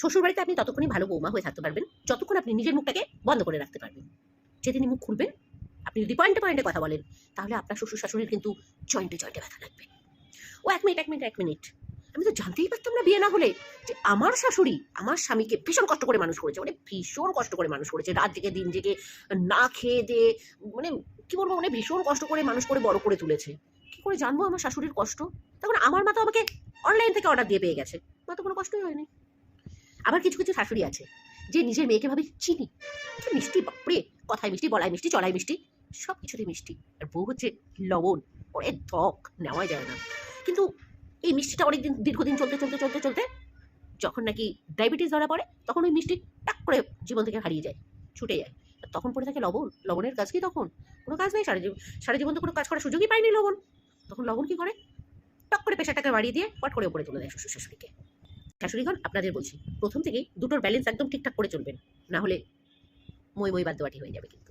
শ্বশুরবাড়িতে আপনি ততক্ষণই ভালো বৌমা হয়ে থাকতে পারবেন, যতক্ষণ আপনি নিজের মুখটাকে বন্ধ করে রাখতে পারবেন। যেদিনই মুখ খুলবেন, আপনি যদি পয়েন্টে পয়েন্টে কথা বলেন, তাহলে আপনার শ্বশুর শাশুড়ির কিন্তু জয়েন্টে জয়েন্টে ব্যথা লাগবে। ও এক মিনিট এক মিনিট এক মিনিট আমি তো জানতেই পারতাম না বিয়ে না হলে যে আমার শাশুড়ি আমার স্বামীকে ভীষণ কষ্ট করে মানুষ করেছে মানে ভীষণ কষ্ট করে মানুষ করেছে, রাত জেগে, দিন জেগে, না খেয়ে দে মানে কি বলব মানে ভীষণ কষ্ট করে মানুষ করে বড় করে তুলেছে। কি করে জানব আমার শাশুড়ির কষ্ট? তখন আমার মা তো আমাকে অনলাইন থেকে অর্ডার দিয়ে পেয়ে গেছে। মা তো কোনো কষ্টই হয়নি। আবার কিছু কিছু শাশুড়ি আছে যে নিজের মেয়েকে ভাবে চিনি। মিষ্টি, বাপরে! কথায় মিষ্টি, বলায় মিষ্টি, চলায় মিষ্টি সব কিছুতে মিষ্টি। আর বউ হচ্ছে লবণ, ওরে ত্বক নেওয়া যায় না। কিন্তু এই মিষ্টিটা অনেকদিন, দীর্ঘদিন চলতে চলতে চলতে চলতে যখন নাকি ডায়াবেটিস ধরা পড়ে, তখন ওই মিষ্টি টাক করে জীবন থেকে হারিয়ে যায়, ছুটে যায়। তখন পড়ে থাকে লবণ, লবণের কাজ কি তখন? কোনো কাজ নেই, সারা জীবন সারা জীবন তো কোনো কাজ করার সুযোগই পায়নি লবণ। তখন লবণ কি করে? টক করে প্রেশারটাকে বাড়িয়ে দিয়ে, পট করে উপরে তুলে দেয় শ্বশুর শাশুড়িকে শাশুড়িগণ আপনাদের বলছি, প্রথম থেকেই দুটোর ব্যালেন্স একদম ঠিকঠাক করে চলবেন, না হলে মই মই দেওয়াটি হয়ে যাবে কিন্তু।